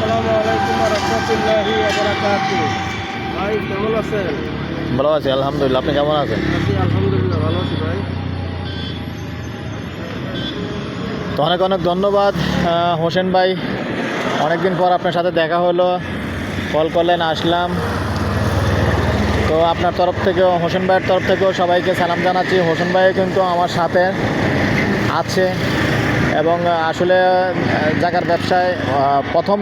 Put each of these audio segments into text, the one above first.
আসসালামু আলাইকুম রহমতুল্লাহি ভাই কেমন আছেন? ভালো আছি আলহামদুলিল্লাহ। আপনি কেমন আছেন? আলহামদুলিল্লাহ ভালো আছি ভাই। তো অনেক অনেক ধন্যবাদ হোসেন ভাই। অনেকদিন পর আপনার সাথে দেখা হলো কল করলেন আসলাম। তো আপনার তরফ থেকেও হোসেন ভাইয়ের তরফ থেকেও সবাইকে সালাম জানাচ্ছি। হোসেন ভাই কিন্তু আমার সাথে আছে। এবং আসলে জায়গার ব্যবসায় প্রথম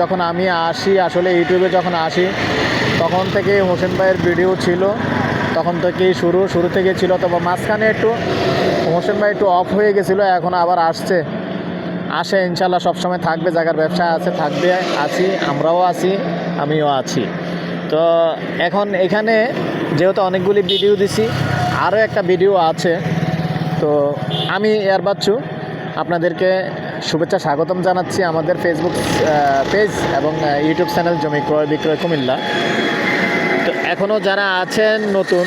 যখন আমি আসি, আসলে ইউটিউবে যখন আসি, তখন থেকে হোসেন ভাইয়ের ভিডিও ছিল। তখন থেকেই শুরু শুরু থেকে ছিল। তবে মাঝখানে একটু হোসেন ভাই একটু অফ হয়ে গেছিল, এখন আবার আসছে। আসে ইনশাল্লাহ সবসময় থাকবে জায়গার ব্যবসা আছে, থাকবে, আছি, আমরাও আছি, আমিও আছি। তো, এখন এখানে যেহেতু অনেকগুলি ভিডিও দিছি, আরও একটা ভিডিও আছে। তো, আমি এয়ার বাচ্চু। আপনাদেরকে শুভেচ্ছা স্বাগতম জানাচ্ছি আমাদের ফেসবুক পেজ এবং ইউটিউব চ্যানেল জমি ক্রয় বিক্রয় কুমিল্লা। তো এখনও যারা আছেন নতুন,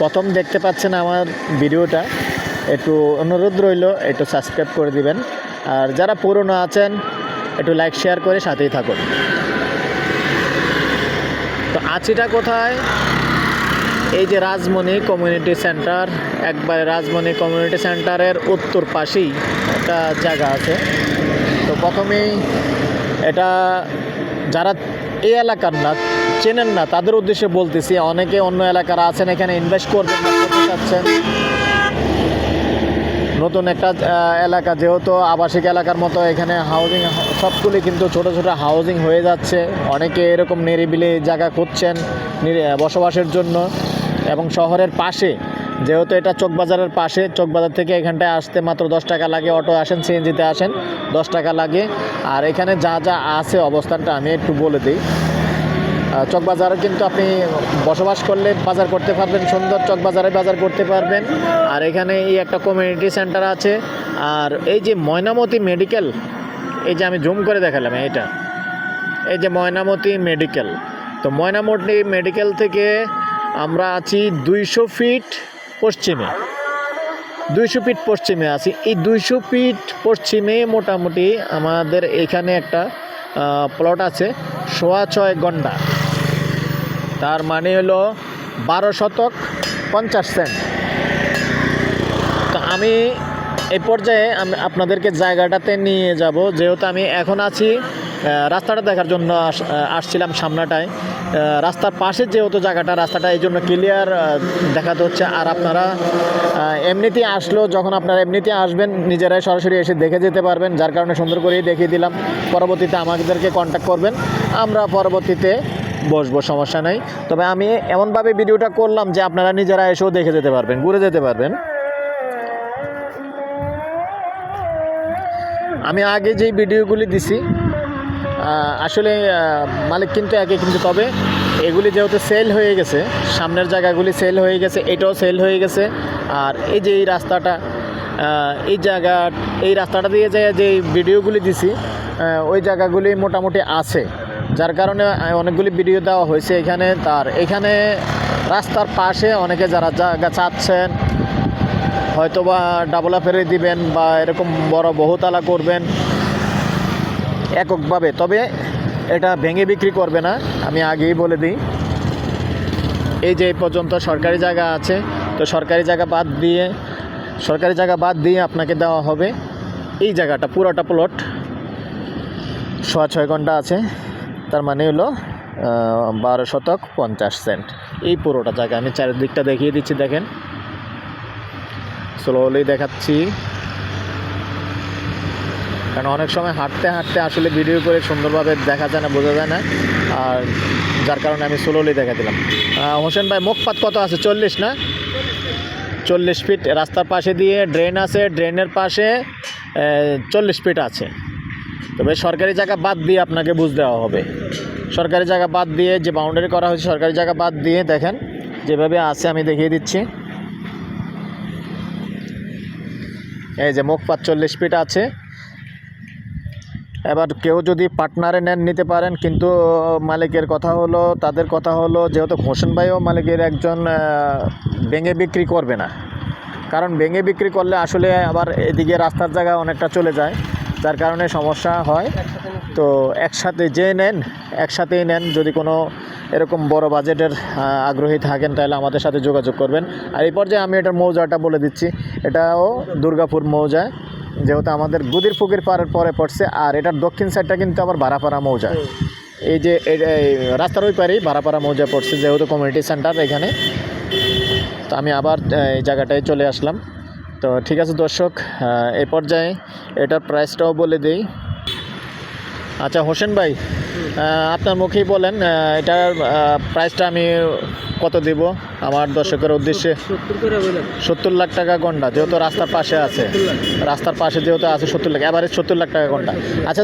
প্রথম দেখতে পাচ্ছেন আমার ভিডিওটা। একটু অনুরোধ রইল, একটু সাবস্ক্রাইব করে দিবেন। আর যারা পুরনো আছেন, একটু লাইক শেয়ার করে সাথেই থাকুন। তো আছিটা কোথায়? এই যে রাজমণি কমিউনিটি সেন্টার, একবারে রাজমণি কমিউনিটি সেন্টারের উত্তর পাশেই একটা জায়গা আছে। তো প্রথমেই এটা যারা এই এলাকার না, চেনেন না, তাদের উদ্দেশ্যে বলতেছি, অনেকে অন্য এলাকার আছেন, এখানে ইনভেস্ট করবেন বা করতে চাচ্ছেন। নতুন একটা এলাকা, যেহেতু আবাসিক এলাকার মতো এখানে হাউজিং সবগুলি কিন্তু ছোট ছোট হাউজিং হয়ে যাচ্ছে। অনেকে এরকম নিরিবিলি জায়গা খুঁজছেন বসবাসের জন্য। এবং শহরের পাশে, যেহেতু এটা চকবাজারের পাশে চোখবাজার থেকে এখানটায় আসতে মাত্র দশ টাকা লাগে, অটো আসেন, সিএনজিতে আসেন, দশ টাকা লাগে। আর এখানে যা যা আছে অবস্থানটা আমি একটু বলে দিই। চকবাজারে কিন্তু আপনি বসবাস করলে বাজার করতে পারবেন, সুন্দর চকবাজারে বাজার করতে পারবেন। আর এখানে এই একটা কমিউনিটি সেন্টার আছে। আর এই যে ময়নামতি মেডিকেল এই যে আমি জুম করে দেখালাম এটা এই যে ময়নামতি মেডিকেল তো ময়নামতি মেডিকেল থেকে আমরা আছি দুইশো ফিট পশ্চিমে। দুইশো ফিট পশ্চিমে আছি। এই দুইশো ফিট পশ্চিমে মোটামুটি আমাদের এখানে একটা প্লট আছে, সোয়া ছয় ঘণ্টা। তার মানে হলো বারো শতক পঞ্চাশ সেন্ট। তা আমি এই পর্যায়ে আমি আপনাদেরকে জায়গাটাতে নিয়ে যাব। যেহেতু আমি এখন আছি রাস্তাটা দেখার জন্য আস- আসছিলাম সামনাটায়। রাস্তার পাশে যেহেতু জায়গাটা রাস্তাটা এই জন্য ক্লিয়ার দেখাতে হচ্ছে। আর আপনারা আহ, এমনিতে আসলেও যখন আপনারা এমনিতে আসবেন নিজেরাই সরাসরি এসে দেখে যেতে পারবেন। যার কারণে সুন্দর করেই দেখিয়ে দিলাম। পরবর্তীতে আমাদেরকে কন্ট্যাক্ট করবেন। আমরা পরবর্তীতে বসবো সমস্যা নাই। তবে আমি এমনভাবে ভিডিওটা করলাম যে আপনারা নিজেরা এসেও দেখে যেতে পারবেন ঘুরে যেতে পারবেন। আমি আগে যেই ভিডিওগুলি দিছি আসলে মালিক কিন্তু একই কিন্তু তবে এগুলি যেহেতু সেল হয়ে গেছে, সামনের জায়গাগুলি সেল হয়ে গেছে, এটাও সেল হয়ে গেছে। আর এই যে এই রাস্তাটা এই জায়গা, এই রাস্তাটা দিয়ে যে যে ভিডিওগুলি দিছি ওই জায়গাগুলি মোটামুটি আছে। যার কারণে অনেকগুলি ভিডিও দেওয়া হয়েছে এখানে। তার এখানে রাস্তার পাশে অনেকে যারা জায়গা চাচ্ছেন হয়তো বা ডাবলা ফেরে দিবেন বা এরকম বড় বহুতলা করবেন এককভাবে। তবে এটা ভেঙে বিক্রি করবে না, আমি আগেই বলে দিই। এই যে পর্যন্ত সরকারি জায়গা আছে, তো সরকারি জায়গা বাদ দিয়ে, সরকারি জায়গা বাদ দিয়ে আপনাকে দেওয়া হবে। এই জায়গাটা, পুরোটা প্লট সোয়া ছয় ঘণ্টা আছে, তার মানে হলো বারো শতক পঞ্চাশ সেন্ট এই পুরোটা জায়গা আমি চারিদিকটা দেখিয়ে দিচ্ছি, দেখেন। স্লোলি দেখাচ্ছি। কারণ অনেক সময় হাঁটতে হাঁটতে আসলে ভিডিও করে সুন্দরভাবে দেখা যায় না, বোঝা যায় না। আর যার কারণে আমি স্লোলি দেখা দিলাম। হোসেন ভাই মুখপাত কত আছে? চল্লিশ না? চল্লিশ ফিট রাস্তার পাশে দিয়ে ড্রেন আছে ড্রেনের পাশে চল্লিশ ফিট আছে। তবে সরকারি জায়গা বাদ দিয়ে আপনাকে বুঝ দেওয়া হবে। সরকারি জায়গা বাদ দিয়ে যে বাউন্ডারি করা হয়েছে, সরকারি জায়গা বাদ দিয়ে দেখেন, যেভাবে আছে আমি দেখিয়ে দিচ্ছি। এই যে মুখ চল্লিশ ফিট আছে। এবার কেউ যদি পার্টনারে নেন, নিতে পারেন, কিন্তু মালিকের কথা হলো, তাদের কথা হলো, যেহেতু হোসেন ভাইও মালিকের একজন ভেঙে বিক্রি করবে না। কারণ ভেঙে বিক্রি করলে আসলে আবার এদিকে রাস্তার জায়গা অনেকটা চলে যায়, যার কারণে সমস্যা হয়। তো একসাথে যে নেন, একসাথেই নেন, যদি কোনো এরকম বড় বাজেটের আগ্রহী থাকেন, তাহলে আমাদের সাথে যোগাযোগ করবেন। আর এই পর্যায়ে আমি এটার মৌজাটা বলে দিচ্ছি। এটাও দুর্গাপুর মৌজা যেহেতু আমাদের গুদির ফুকির পাড়ের পরে পড়ছে আর এটার দক্ষিণ সাইডটা কিন্তু আবার বারাপাড়া মৌজা। এই যে রাস্তার ওই পারেই বারাপাড়া মৌজা পড়ছে যেহেতু কমিউনিটি সেন্টার এখানে। তো আমি আবার এই জায়গাটায় চলে আসলাম। তো ঠিক আছে দর্শক এ পর্যায়ে এটার প্রাইসটাও বলে দিই। আচ্ছা হোসেন ভাই আপনার মুখেই বলেন এটার প্রাইসটা আমি কত দেব? আমার দর্শকের উদ্দেশ্যে সত্তর লাখ টাকা গন্ডা, যেহেতু রাস্তার পাশে আছে। রাস্তার পাশে যেহেতু আছে সত্তর লাখ এবারে সত্তর লাখ টাকা ঘণ্টা আচ্ছা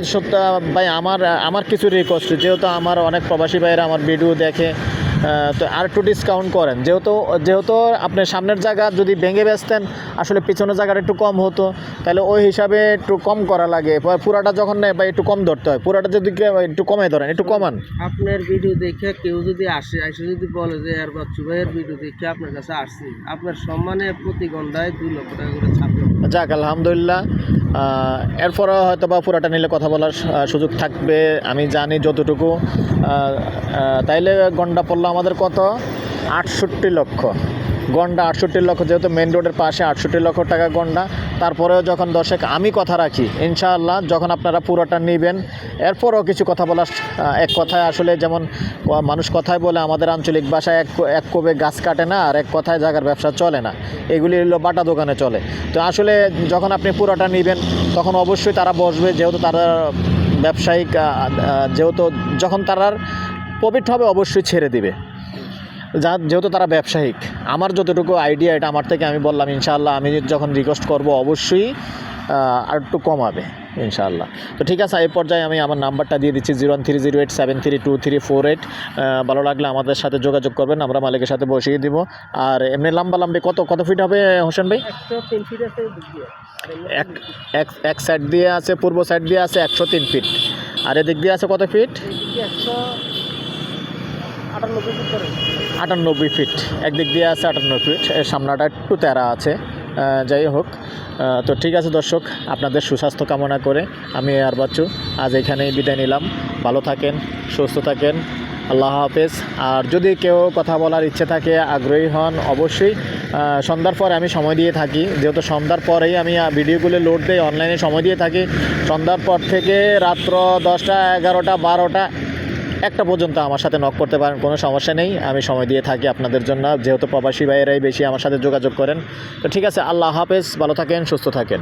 ভাই, আমার আমার কিছু রিকোয়েস্ট যেহেতু আমার অনেক প্রবাসী ভাইয়েরা আমার ভিডিও দেখে তো আর একটু ডিসকাউন্ট করেন। যেহেতু যেহেতু আপনি সামনের জায়গা যদি ভেঙে বেচতেন আসলে পিছনের জায়গাটা একটু কম হতো। তাহলে ওই হিসাবে একটু কম করা লাগে। পুরাটা যখন নেয় বা একটু কম ধরতে হয় পুরাটা যদি একটু কমে ধরেন একটু কমান। আপনার ভিডিও দেখে কেউ যদি আসে এসে যদি বলে যে আর বাচ্চু ভাইয়ের ভিডিও দেখে আপনার কাছে আসছি। আপনার সম্মানে প্রতি ঘন্টায় দুই লক্ষ টাকা করে ছাড় যাক আলহামদুলিল্লাহ। এরপরে হয়তো বা পুরাটা নিলে কথা বলার সুযোগ থাকবে আমি জানি যতটুকু। তাইলে গন্ডা পড়ল আমাদের কত? আটষট্টি লক্ষ। গন্ডা আটষট্টি লক্ষ, যেহেতু মেন রোডের পাশে আটষট্টি লক্ষ টাকা গন্ডা। তারপরেও যখন দর্শক, আমি কথা রাখি, ইনশাআল্লাহ, যখন আপনারা পুরোটা নেবেন, এরপরও কিছু কথা বলার এক কথায় আসলে যেমন মানুষ কথায় বলে, আমাদের আঞ্চলিক ভাষায় এক এক কোবে গাছ কাটে না, আর এক কথায় জায়গার ব্যবসা চলে না। এগুলি হলো বাটা দোকানে চলে। তো আসলে যখন আপনি পুরোটা নেবেন, তখন অবশ্যই তারা বসবে, যেহেতু তারা ব্যবসায়িক যেহেতু যখন তারার প্রফিট হবে অবশ্যই ছেড়ে দিবে। যা যেহেতু তারা ব্যবসায়িক আমার যতটুকু আইডিয়া এটা আমার থেকে আমি বললাম ইনশাআল্লাহ আমি যখন রিকোয়েস্ট করব অবশ্যই আর একটু কমাবে ইনশাআল্লাহ। তো ঠিক আছে এই পর্যায়ে আমি আমার নাম্বারটা দিয়ে দিচ্ছি zero three zero eight seven three two three four eight. ভালো লাগলে আমাদের সাথে যোগাযোগ করবেন আমরা মালিকের সাথে বসিয়ে দিব। আর এমনি লম্বা লম্বি কত কত ফিট হবে হোসেন ভাই? এক এক সাইড দিয়ে আছে পূর্ব সাইড দিয়ে আছে একশো তিন ফিট আর এদিক দিয়ে আছে কত ফিট একশো আটানব্বই ফিট একদিক দিয়ে আছে আটানব্বই ফিট এর সামনাটা একটু তেরা আছে। যাই হোক তো ঠিক আছে দর্শক, আপনাদের সুস্বাস্থ্য কামনা করে আমি আর বাচ্চু আজ এখানেই বিদায় নিলাম। ভালো থাকেন, সুস্থ থাকেন, আল্লাহ হাফেজ। আর যদি কেউ কথা বলার ইচ্ছে থাকে, আগ্রহী হন, অবশ্যই সন্ধ্যার পরে আমি সময় দিয়ে থাকি। যেহেতু সন্ধ্যার পরেই আমি ভিডিওগুলো লোড দিই অনলাইনে সময় দিয়ে থাকি। সন্ধ্যার পর থেকে রাত্র দশটা, এগারোটা, বারোটা একটা পর্যন্ত আমার সাথে নক করতে পারেন, কোনো সমস্যা নেই। আমি সময় দিয়ে থাকি আপনাদের জন্য। যেহেতু প্রবাসী ভাইয়েরাই বেশি আমার সাথে যোগাযোগ করেন। তো ঠিক আছে, আল্লাহ হাফেজ। ভালো থাকেন, সুস্থ থাকেন।